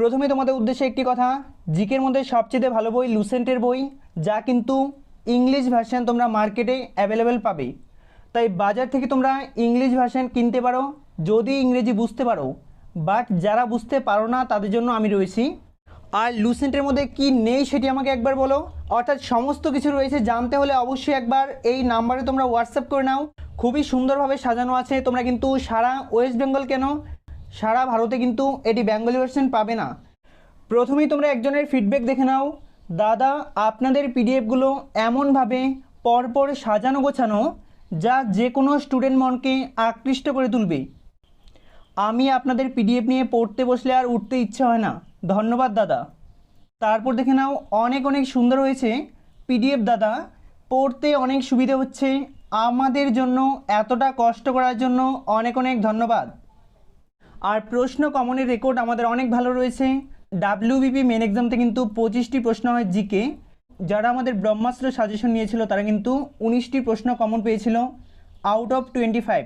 প্রথমে তোমাদের উদ্দেশ্যে একটি কথা, জিকের মধ্যে সবচেয়ে ভালো বই লুসেন্টের বই, যা কিন্তু ইংলিশ ভার্সন তোমরা মার্কেটে অ্যাভেলেবেল পাবে। তাই বাজার থেকে তোমরা ইংলিশ ভার্সন কিনতে পারো, যদি ইংরেজি বুঝতে পারো। বাট যারা বুঝতে পারো না, তাদের জন্য আমি রয়েছি। আর লুসেন্টের মধ্যে কি নেই সেটি আমাকে একবার বলো। অর্থাৎ সমস্ত কিছু রয়েছে, জানতে হলে অবশ্যই একবার এই নাম্বারে তোমরা হোয়াটসঅ্যাপ করে নাও। খুবই সুন্দরভাবে সাজানো আছে, তোমরা কিন্তু সারা ওয়েস্ট বেঙ্গল কেন সারা ভারতে কিন্তু এটি বেঙ্গলি ভার্সন পাবে না। প্রথমেই তোমরা একজনের ফিডব্যাক দেখে নাও। দাদা, আপনাদের পিডিএফগুলো এমনভাবে পরপর সাজানো গোছানো যা যে কোনো স্টুডেন্ট মনকে আকৃষ্ট করে তুলবে। আমি আপনাদের পিডিএফ নিয়ে পড়তে বসলে আর উঠতে ইচ্ছে হয় না। ধন্যবাদ, দাদা। তারপর দেখে নাও, অনেক অনেক সুন্দর হয়েছে। পিডিএফ দাদা, পড়তে অনেক সুবিধে হচ্ছে। আমাদের জন্য এতটা কষ্ট করার জন্য অনেক অনেক ধন্যবাদ। আর প্রশ্ন কমনের রেকর্ড আমাদের অনেক ভালো রয়েছে। ডাব্লিউবিপি মেন এক্সামতে কিন্তু পঁচিশটি প্রশ্ন হয় জিকে যারা আমাদের ব্রহ্মাস্ত্র সাজেশন নিয়েছিল, তারা কিন্তু উনিশটি প্রশ্ন কমন পেয়েছিল। আউট অফ টোয়েন্টি ফাইভ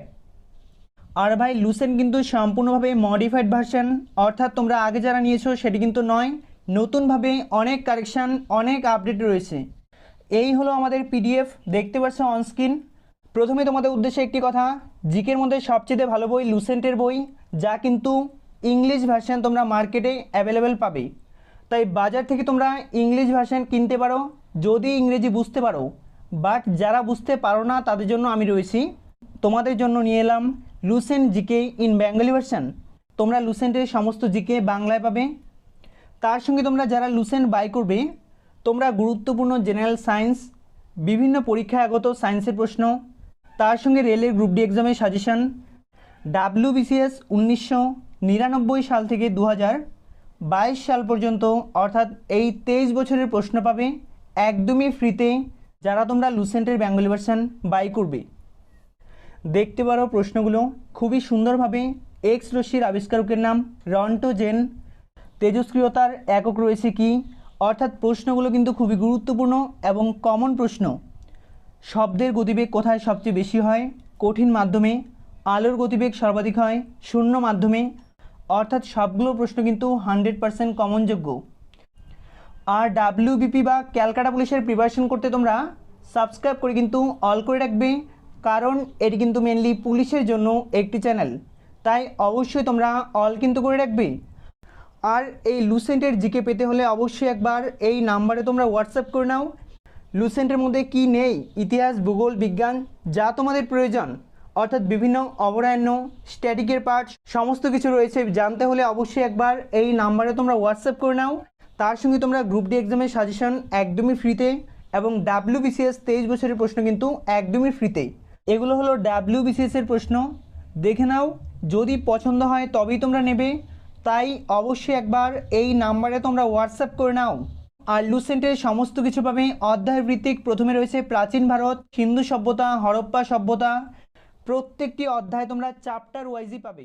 আর ভাই লুসেন কিন্তু সম্পূর্ণভাবে মডিফাইড ভার্সন অর্থাৎ তোমরা আগে যারা নিয়েছো, সেটি কিন্তু নয়। নতুনভাবে অনেক কারেকশান অনেক আপডেট রয়েছে। এই হলো আমাদের পিডিএফ দেখতে পাচ্ছ অনস্ক্রিন প্রথমে তোমাদের উদ্দেশ্যে একটি কথা, জিকের মধ্যে সবচেয়ে ভালো বই লুসেন্টের বই, যা কিন্তু ইংলিশ ভার্সন তোমরা মার্কেটে অ্যাভেলেবেল পাবে। তাই বাজার থেকে তোমরা ইংলিশ ভার্সন কিনতে পারো, যদি ইংরেজি বুঝতে পারো। বাট যারা বুঝতে পারো না, তাদের জন্য আমি রয়েছি। তোমাদের জন্য নিয়ে এলাম Lucent GK in Bengali version তোমরা লুসেন্টের সমস্ত জিকে বাংলায় পাবে। তার সঙ্গে তোমরা যারা লুসেন্ট বাই করবে, তোমরা গুরুত্বপূর্ণ জেনারেল সায়েন্স বিভিন্ন পরীক্ষায় আগত সায়েন্সের প্রশ্ন তার সঙ্গে রেলের গ্রুপ ডি এক্সামের সাজেশান ডাব্লিউ বিসিএস উনিশশো নিরানব্বই সাল থেকে দু বাইশ সাল পর্যন্ত, অর্থাৎ এই তেইশ বছরের প্রশ্ন পাবে একদমই ফ্রিতে যারা তোমরা লুসেন্টের বেঙ্গলি ভার্সন বাই করবে। দেখতে পারো প্রশ্নগুলো খুবই সুন্দরভাবে। এক্স রশ্মির আবিষ্কারকের নাম রন্টো জেন। তেজস্ক্রিয়তার একক রয়েছে কি? অর্থাৎ প্রশ্নগুলো কিন্তু খুবই গুরুত্বপূর্ণ এবং কমন প্রশ্ন। শব্দের গতিবেগ কোথায় সবচেয়ে বেশি হয়? কঠিন মাধ্যমে, আলোর গতিবেগ সর্বাধিক হয়, শূন্য মাধ্যমে। অর্থাৎ সবগুলো প্রশ্ন কিন্তু হান্ড্রেড পারসেন্ট কমনযোগ্য। আর ডাব্লিউবিপি বা ক্যালকাটা পুলিশের প্রিপারেশন করতে তোমরা সাবস্ক্রাইব করে কিন্তু অল করে রাখবে, কারণ এটি কিন্তু মেনলি পুলিশের জন্য একটি চ্যানেল তাই অবশ্যই তোমরা অল কিন্তু করে রাখবে। আর এই লুসেন্টের জিকে পেতে হলে অবশ্যই একবার এই নাম্বারে তোমরা হোয়াটসঅ্যাপ করে নাও লুসেন্টের মধ্যে কি নেই? ইতিহাস, ভূগোল, বিজ্ঞান, যা তোমাদের প্রয়োজন। অর্থাৎ বিভিন্ন অবরায়ন্য স্ট্যাটিকের পার্ট সমস্ত কিছু রয়েছে। জানতে হলে অবশ্যই একবার এই নাম্বারে তোমরা হোয়াটসঅ্যাপ করে নাও। তার সঙ্গে তোমরা গ্রুপ ডি এক্সামের সাজেশন একদমই ফ্রিতে এবং ডাব্লিউ বিসিএস তেইশ বছরের প্রশ্ন কিন্তু একদমই ফ্রিতে এগুলো হলো ডাব্লিউ বিসিএস এর প্রশ্ন। দেখে নাও, যদি পছন্দ হয় তবেই তোমরা নেবে। তাই অবশ্যই একবার এই নাম্বারে তোমরা হোয়াটসঅ্যাপ করে নাও। আর লুসেন্টের সমস্ত কিছু পাবে অধ্যায়ভিত্তিক প্রথমে রয়েছে প্রাচীন ভারত, হিন্দু সভ্যতা, হরপ্পা সভ্যতা। প্রত্যেকটি অধ্যায় তোমরা চ্যাপ্টার ওয়াইজই পাবে।